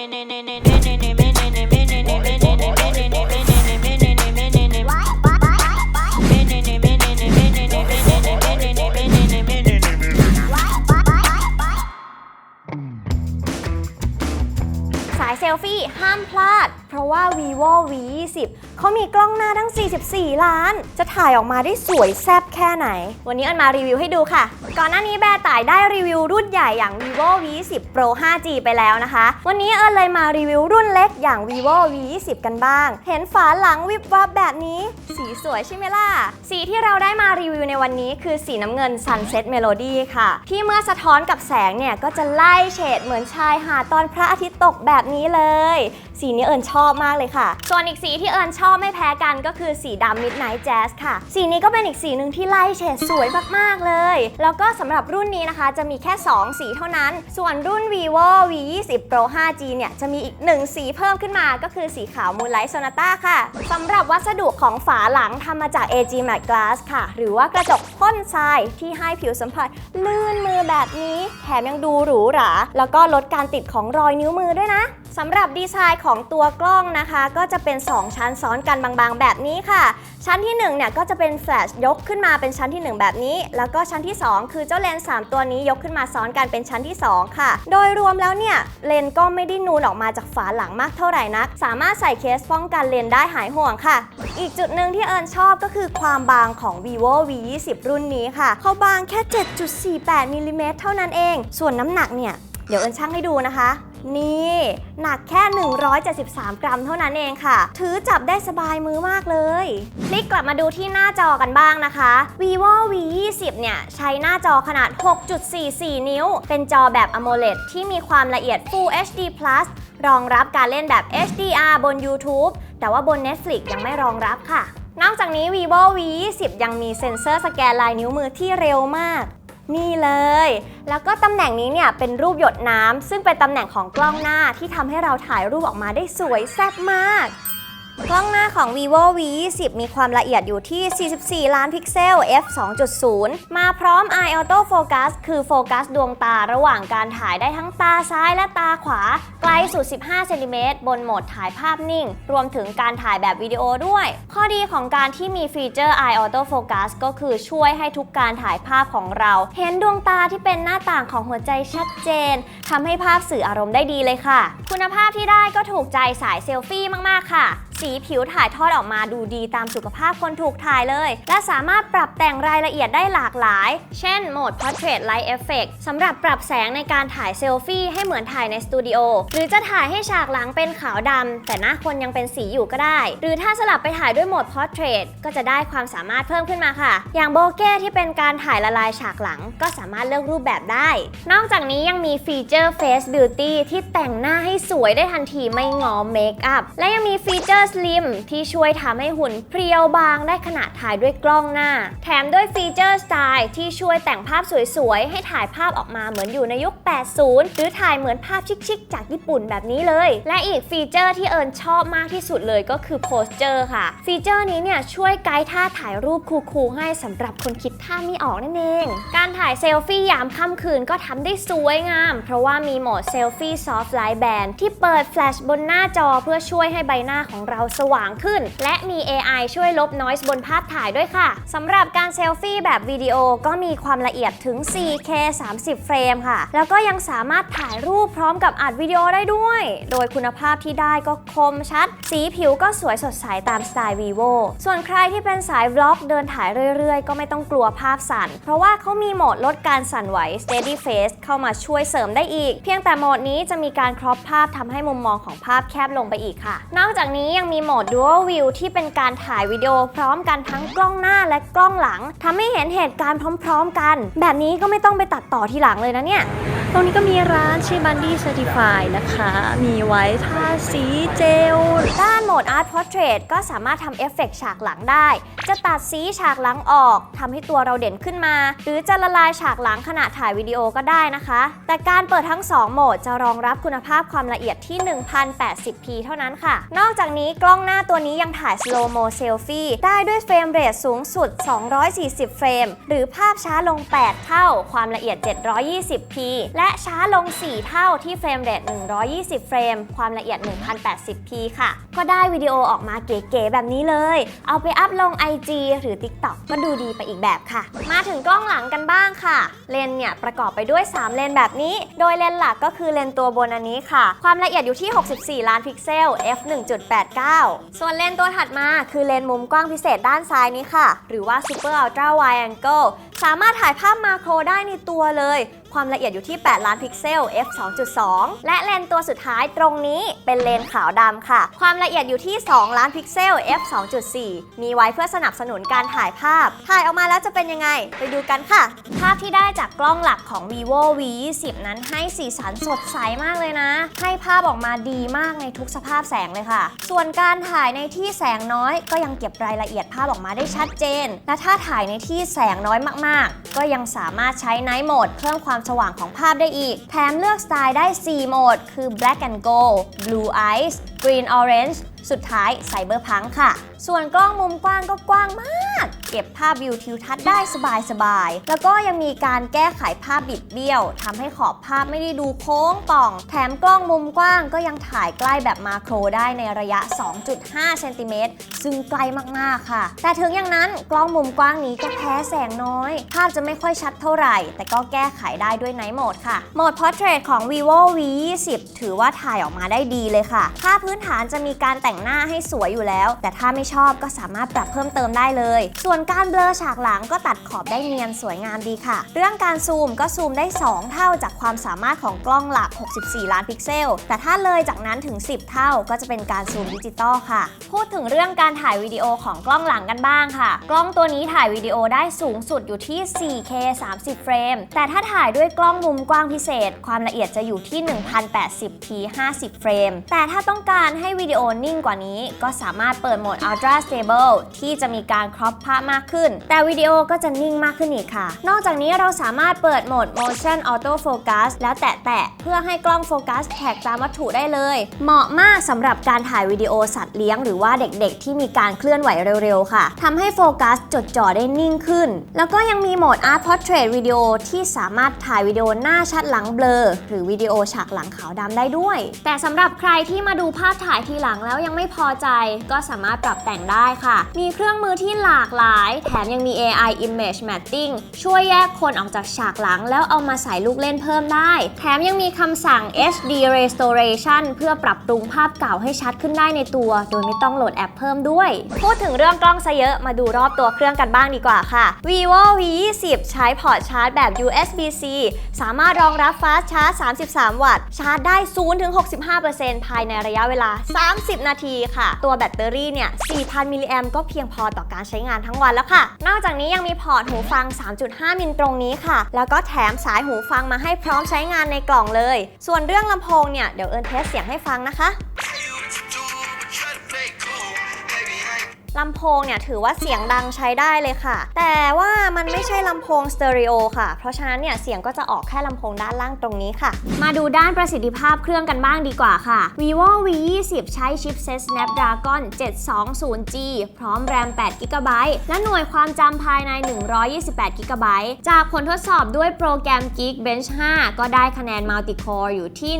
สายเซลฟี่ห้ามพลาด เพราะว่า vivo v 2 0 เขามีกล้องหน้าทั้ง 44 ล้าน จะถ่ายออกมาได้สวยแซ่บแค่ไหน วันนี้เอันมารีวิวให้ดูค่ะ ก่อนหน้านี้แบร์ต่ายได้รีวิวรุ่นใหญ่อย่าง vivo v 2 0 pro 5g ไปแล้วนะคะ วันนี้เอิญเลยมารีวิวรุ่นเล็กอย่าง vivo v 2 0กันบ้าง เห็นฝาหลังวิบวับแบบนี้ สีสวยใช่ไหมล่ะ สีที่เราได้มารีวิวในวันนี้คือสีน้ำเงิน sunset melody ค่ะ ที่เมื่อสะท้อนกับแสงเนี่ยก็จะไล่เฉดเหมือนชายหาดตอนพระอาทิตย์ตกแบบนี้เลย สีนี้เอิญชอบมากเลยค่ะ ส่วนอีกสีที่เอิญชอบไม่แพ้กันก็คือสีดำ midnight jazz ค่ะ สีนี้ก็เป็นอีกสีหนึ่งที่ไล่เฉดสวยมากๆเลย แล้วก็สำหรับรุ่นนี้นะคะจะมีแค่ 2 สีเท่านั้น ส่วนรุ่น vivo v 2 0 pro 5g เนี่ยจะมีอีก 1 สีเพิ่มขึ้นมาก็คือสีขาว moonlight sonata ค่ะสำหรับวัสดุของฝาหลังทำมาจาก AG matte glass ค่ะ หรือว่ากระจกพ่นทรายที่ให้ผิวสัมผัสลื่นมือแบบนี้ แถมยังดูหรูหราแล้วก็ลดการติดของรอยนิ้วมือด้วยนะ สำหรับดีไซน์ของตัวกล้องนะคะ ก็จะเป็น 2 ชั้นซ้อนกันบางๆ แบบนี้ค่ะ ชั้นที่1เนี่ยก็จะเป็นแฟลชยกขึ้นมาเป็นชั้นที่ 1 แบบนี้ แล้วก็ชั้นที่ 2 คือเจ้าเลนส์3ตัวนี้ยกขึ้นมาซ้อนกันเป็นชั้นที่ 2 ค่ะ โดยรวมแล้วเนี่ยเลนส์ก็ไม่ได้นูนออกมาจากฝาหลังมากเท่าไหร่นัก สามารถใส่เคสป้องกันเลนส์ได้หายห่วงค่ะ อีกจุดหนึ่งที่เอิญชอบก็คือความบางของ vivo v 2 0รุ่นนี้ค่ะเขาบางแค่ 7.48มิลลิเมตรเท่านั้นเอง ส่วนน้ำหนักเนี่ยเดี๋ยวเอิญช่างให้ดูนะคะ นี่ หนักแค่ 173 กรัมเท่านั้นเองค่ะ ถือจับได้สบายมือมากเลยคลิกกลับมาดูที่หน้าจอกันบ้างนะคะ vivo v 2 0เนี่ย ใช้หน้าจอขนาด 6.44 นิ้ว เป็นจอแบบ AMOLED ที่มีความละเอียด Full HD Plus รองรับการเล่นแบบ HDR บน YouTube แต่ว่าบน Netflix ยังไม่รองรับค่ะนอกจากนี้ vivo v 2 0ยังมีเซ็นเซอร์สแกนลายนิ้วมือที่เร็วมาก นี่เลย แล้วก็ตำแหน่งนี้เนี่ยเป็นรูปหยดน้ำซึ่งเป็นตำแหน่งของกล้องหน้าที่ทำให้เราถ่ายรูปออกมาได้สวยแซ่บมาก กล้องหน้าของ vivo v 2 0มีความละเอียดอยู่ที่ 44 ล้านพิกเซล f 2.0 มาพร้อม eye auto focus คือโฟกัสดวงตาระหว่างการถ่ายได้ทั้งตาซ้ายและตาขวา ไกลสุด 15 เซนติเมตรบนโหมดถ่ายภาพนิ่ง รวมถึงการถ่ายแบบวิดีโอด้วย ข้อดีของการที่มีฟีเจอร์ eye auto focus ก็คือช่วยให้ทุกการถ่ายภาพของเรา เห็นดวงตาที่เป็นหน้าต่างของหัวใจชัดเจนทำให้ภาพสื่ออารมณ์ได้ดีเลยค่ะ คุณภาพที่ได้ก็ถูกใจสายเซลฟี่มาก ๆ ค่ะ สีผิวถ่ายทอดออกมาดูดีตามสุขภาพคนถูกถ่ายเลย และสามารถปรับแต่งรายละเอียดได้หลากหลาย เช่นโหมด Portrait Light Effect สำหรับปรับแสงในการถ่ายเซลฟี่ให้เหมือนถ่ายในสตูดิโอ หรือจะถ่ายให้ฉากหลังเป็นขาวดำแต่หน้าคนยังเป็นสีอยู่ก็ได้ หรือถ้าสลับไปถ่ายด้วยโหมด Portrait ก็จะได้ความสามารถเพิ่มขึ้นมาค่ะ อย่างโบเก้ที่เป็นการถ่ายละลายฉากหลัง ก็สามารถเลือกรูปแบบได้ นอกจากนี้ยังมีฟีเจอร์ Face Beauty ที่แต่งหน้าให้สวยได้ทันทีไม่งอเมคอัพและยังมีฟีเจอร์ Slim ที่ช่วยทำให้หุ่นเพรียวบางได้ขณะถ่ายด้วยกล้องหน้า แถมด้วยฟีเจอร์ Style ที่ช่วยแต่งภาพสวยๆ ให้ถ่ายภาพออกมาเหมือนอยู่ในยุค 80 หรือถ่ายเหมือนภาพชิคๆ จากญี่ปุ่นแบบนี้เลย และอีกฟีเจอร์ที่เอิญชอบมากที่สุดเลยก็คือ Posture ค่ะ ฟีเจอร์นี้เนี่ยช่วยไกด์ท่าถ่ายรูปคูลๆให้สำหรับคนคิดท่าไม่ออกนั่นเอง การถ่ายเซลฟี่ยามค่ำคืนก็ทำได้สวยงาม เพราะว่ามีโหมดเซลฟี่ซอฟต์ไลท์แบนที่เปิดแฟลชบนหน้าจอเพื่อช่วยให้ใบหน้าของเราสว่างขึ้น และมี AI ช่วยลบ noise บนภาพถ่ายด้วยค่ะสำหรับการเซลฟี่แบบวิดีโอก็มีความละเอียดถึง 4K 30 เฟรมค่ะ แล้วก็ยังสามารถถ่ายรูปพร้อมกับอัดวิดีโอได้ด้วย โดยคุณภาพที่ได้ก็คมชัด สีผิวก็สวยสดใสตามสไตล์ vivo ส่วนใครที่เป็นสายบล็อกเดินถ่ายเรื่อยๆ ก็ไม่ต้องกลัวภาพสั่น เพราะว่าเขามีโหมดลดการสั่นไหว steady face เข้ามาช่วยเสริมได้อีก เพียงแต่โหมดนี้จะมีการครอปภาพทำให้มุมมองของภาพแคบลงไปอีกค่ะ นอกจากนี้ยังมีโหมด dual view ที่เป็นการถ่ายวิดีโอพร้อมกันทั้งกล้องหน้าและกล้องหลังทำให้เห็นเหตุการณ์พร้อม ๆ กัน แบบนี้ก็ไม่ต้องไปตัดต่อทีหลังเลยนะเนี่ยตรงนี้ก็มีร้านชื่อ Bundy Certified นะคะ มีไว้ทาสีเจล ด้านโหมด Art Portrait ก็สามารถทำเอฟเฟกต์ฉากหลังได้ จะตัดสีฉากหลังออกทำให้ตัวเราเด่นขึ้นมา หรือจะละลายฉากหลังขณะถ่ายวิดีโอก็ได้นะคะ แต่การเปิดทั้ง 2 โหมดจะรองรับคุณภาพความละเอียดที่ 1080p เท่านั้นค่ะ นอกจากนี้กล้องหน้าตัวนี้ยังถ่าย slow mo selfie ได้ด้วยเฟรมเรทสูงสุด 240 เฟรม หรือภาพช้าลง 8 เท่า ความละเอียด 720p และและช้าลง 4 เท่าที่เฟรมเรท120 เฟรม ความละเอียด 1080p ค่ะ ก็ได้วิดีโอออกมาเก๋ๆแบบนี้เลย เอาไปอัพลง IG หรือ TikTok ก็ดูดีไปอีกแบบค่ะ มาถึงกล้องหลังกันบ้างค่ะ เลนเนี่ยประกอบไปด้วย 3 เลนแบบนี้ โดยเลนหลักก็คือเลนตัวบนอันนี้ค่ะ ความละเอียดอยู่ที่ 64 ล้านพิกเซล f 1.89ส่วนเลนส์ตัวถัดมาคือเลนส์มุมกว้างพิเศษด้านซ้ายนี้ค่ะ หรือว่า Super Ultra Wide Angle สามารถถ่ายภาพมาโครได้ในตัวเลย ความละเอียดอยู่ที่ 8 ล้านพิกเซล f 2.2 และเลนส์ตัวสุดท้ายตรงนี้เป็นเลนส์ขาวดำค่ะ ความละเอียดอยู่ที่ 2 ล้านพิกเซล f 2.4 มีไว้เพื่อสนับสนุนการถ่ายภาพ ถ่ายออกมาแล้วจะเป็นยังไง ไปดูกันค่ะ ภาพที่ได้จากกล้องหลักของ vivo v 2 0นั้นให้สีสันสดใสมากเลยนะ ให้ภาพออกมาดีมากในทุกสภาพแสงเลยค่ะ ส่วนการถ่ายในที่แสงน้อย ก็ยังเก็บรายละเอียดภาพออกมาได้ชัดเจน และถ้าถ่ายในที่แสงน้อยมากๆก็ยังสามารถใช้ Night Mode เพิ่มความสว่างของภาพได้อีก แถมเลือกสไตล์ได้ 4 โหมด คือ Black and Gold Blue Eyes Green Orange สุดท้าย Cyberpunk ค่ะ ส่วนกล้องมุมกว้างก็กว้างมาก เก็บภาพวิวทิวทัศน์ได้สบายๆ แล้วก็ยังมีการแก้ไขภาพบิดเบี้ยวทำให้ขอบภาพไม่ได้ดูโค้งป่อง แถมกล้องมุมกว้างก็ยังถ่ายใกล้แบบมาโครได้ในระยะ 2.5 เซนติเมตร ซึ่งใกลมากๆ ค่ะ แต่ถึงอย่างนั้นกล้องมุมกว้างนี้ก็แพ้แสงน้อย ภาพจะไม่ค่อยชัดเท่าไหร่ แต่ก็แก้ไขได้ด้วยไนท์โหมดค่ะ โหมด Portrait ของ vivo v 2 0ถือว่าถ่ายออกมาได้ดีเลยค่ะภาพพื้นฐานจะมีการแต่งหน้าให้สวยอยู่แล้ว แต่ถ้าไม่ชอบก็สามารถปรับเพิ่มเติมได้เลย ส่วนการเบลอฉากหลังก็ตัดขอบได้เนียนสวยงามดีค่ะ เรื่องการซูมก็ซูมได้ 2 เท่าจากความสามารถของกล้องหลัก 64 ล้านพิกเซล แต่ถ้าเลยจากนั้นถึง 10 เท่าก็จะเป็นการซูมดิจิตอลค่ะ พูดถึงเรื่องการถ่ายวิดีโอของกล้องหลังกันบ้างค่ะ กล้องตัวนี้ถ่ายวิดีโอได้สูงสุดอยู่ที่ 4K 30 เฟรม แต่ถ้าถ่ายด้วยกล้องมุมกว้างพิเศษ ความละเอียดจะอยู่ที่ 1080p 50 เฟรม แต่ถ้าต้องการให้วิดีโอนิ่งกว่านี้ ก็สามารถเปิดโหมด Ultra Stable ที่จะมีการครอปภาพมากขึ้น แต่วิดีโอก็จะนิ่งมากขึ้นอีกค่ะ นอกจากนี้เราสามารถเปิดโหมด Motion Auto Focus แล้วแตะๆเพื่อให้กล้องโฟกัสแท็กตามวัตถุได้เลย เหมาะมากสำหรับการถ่ายวิดีโอสัตว์เลี้ยงหรือว่าเด็กๆ ที่มีการเคลื่อนไหวเร็วๆ ค่ะทำให้โฟกัสจดจ่อได้นิ่งขึ้น แล้วก็ยังมีโหมด Art Portrait Video ที่สามารถถ่ายวิดีโอหน้าชัดหลังเบลอ หรือวิดีโอฉากหลังขาวดำได้ด้วย แต่สำหรับใครที่มาดูภาพถ่ายทีหลังแล้วยังไม่พอใจ ก็สามารถปรับแต่งได้ค่ะ มีเครื่องมือที่หลากหลายแถมยังมี AI Image Matting ช่วยแยกคนออกจากฉากหลัง แล้วเอามาใส่ลูกเล่นเพิ่มได้ แถมยังมีคำสั่ง HD Restoration เพื่อปรับปรุงภาพเก่าให้ชัดขึ้นได้ในตัว โดยไม่ต้องโหลดแอปเพิ่มด้วย พูดถึงเรื่องกล้องซะเยอะมาดูรอบตัวเครื่องกันบ้างดีกว่าค่ะ vivo v 2 0ใช้พอร์ตชาร์จแบบ USB-C สามารถรองรับ Fast Charge 33 วัตต์ ชาร์จได้ 0-65%ภายในระยะเวลา 30 นาทีค่ะ ตัวแบตเตอรี่เนี่ย 4,000 มิลลิแอมก็เพียงพอต่อการใช้งานทั้งวันแล้วค่ะ นอกจากนี้ยังมีพอร์ตหูฟัง 3.5 มิลตรงนี้ค่ะ แล้วก็แถมสายหูฟังมาให้พร้อมใช้งานในกล่องเลย ส่วนเรื่องลำโพงเนี่ย เดี๋ยวเอิญเทสเสียงให้ฟังนะคะ ลำโพงเนี่ยถือว่าเสียงดังใช้ได้เลยค่ะ แต่ว่ามันไม่ใช่ลำโพงสเตอริโอค่ะ เพราะฉะนั้นเนี่ยเสียงก็จะออกแค่ลำโพงด้านล่างตรงนี้ค่ะ มาดูด้านประสิทธิภาพเครื่องกันบ้างดีกว่าค่ะ vivo v 2 0ใช้ชิปเซ็ต snapdragon 720g พร้อมแรม 8 g b และหน่วยความจำภายใน 128 g b จากผลทดสอบด้วยโปรแกรม Geekbench 5 ก็ได้คะแนน Multicore อยู่ที่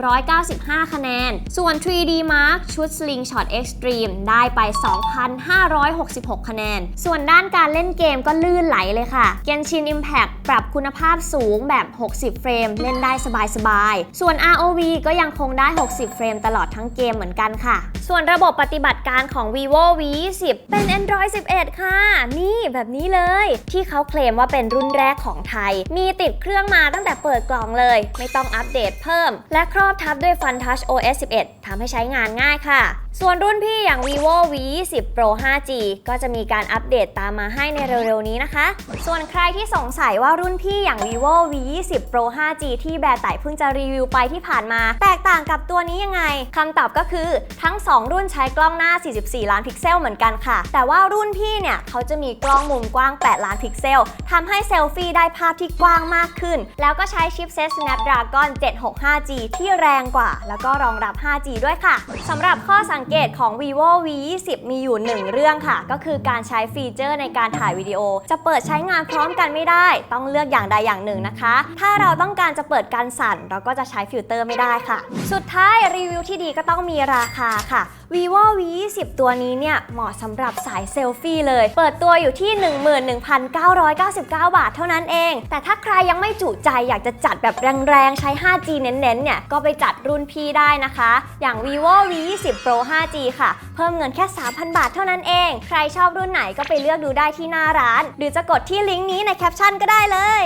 1,695 คะแนน ส่วน 3D Mark ชุด Slingshot Extreme ได้ไป2,566 คะแนน ส่วนด้านการเล่นเกมก็ลื่นไหลเลยค่ะ Genshin Impact ปรับคุณภาพสูงแบบ 60 เฟรม เล่นได้สบายๆ ส่วน ROV ก็ยังคงได้ 60 เฟรมตลอดทั้งเกมเหมือนกันค่ะส่วนระบบปฏิบัติการของ vivo v 2 0เป็น Android 11 ค่ะ นี่แบบนี้เลย ที่เขาเคลมว่าเป็นรุ่นแรกของไทย มีติดเครื่องมาตั้งแต่เปิดกล่องเลย ไม่ต้องอัปเดตเพิ่ม และครอบทับด้วย FunTouch OS 11ทำให้ใช้งานง่ายค่ะ ส่วนรุ่นพี่อย่าง vivo v 2 0 pro 5g ก็จะมีการอัปเดตตามมาให้ในเร็วๆนี้นะคะ ส่วนใครที่สงสัยว่ารุ่นพี่อย่าง vivo v 2 0 pro 5g ที่แบร์ไต่เพิ่งจะรีวิวไปที่ผ่านมา แตกต่างกับตัวนี้ยังไงคำตอบก็คือทั้ง2รุ่นใช้กล้องหน้า 44 ล้านพิกเซลเหมือนกันค่ะ แต่ว่ารุ่นพี่เนี่ยเขาจะมีกล้องมุมกว้าง 8 ล้านพิกเซลทำให้เซลฟี่ได้ภาพที่กว้างมากขึ้น แล้วก็ใช้ชิปเซต Snapdragon 765G ที่แรงกว่า แล้วก็รองรับ 5G ด้วยค่ะสำหรับข้อสังเกตของ vivo v 2 0มีอยู่หนึ่งเรื่องค่ะ ก็คือการใช้ฟีเจอร์ในการถ่ายวิดีโอ จะเปิดใช้งานพร้อมกันไม่ได้ ต้องเลือกอย่างใดอย่างหนึ่งนะคะ ถ้าเราต้องการจะเปิดการสั่น เราก็จะใช้ฟิลเตอร์ไม่ได้ค่ะ สุดท้ายรีวิวที่ดีก็ต้องมีราคาค่ะ vivo v 2 0ตัวนี้เนี่ยเหมาะสำหรับสายเซลฟี่เลย เปิดตัวอยู่ที่ 11,999 บาทเท่านั้นเอง แต่ถ้าใครยังไม่จุใจอยากจะจัดแบบแรงๆ ใช้ 5G เน้นๆ เนี่ย ก็ไปจัดรุ่นพี่ได้นะคะ อย่าง vivo v 2 0 pro 5G ค่ะ เพิ่มเงินแค่ 3,000 บาทเท่านั้นเอง ใครชอบรุ่นไหนก็ไปเลือกดูได้ที่หน้าร้าน หรือจะกดที่ลิงก์นี้ในแคปชั่นก็ได้เลย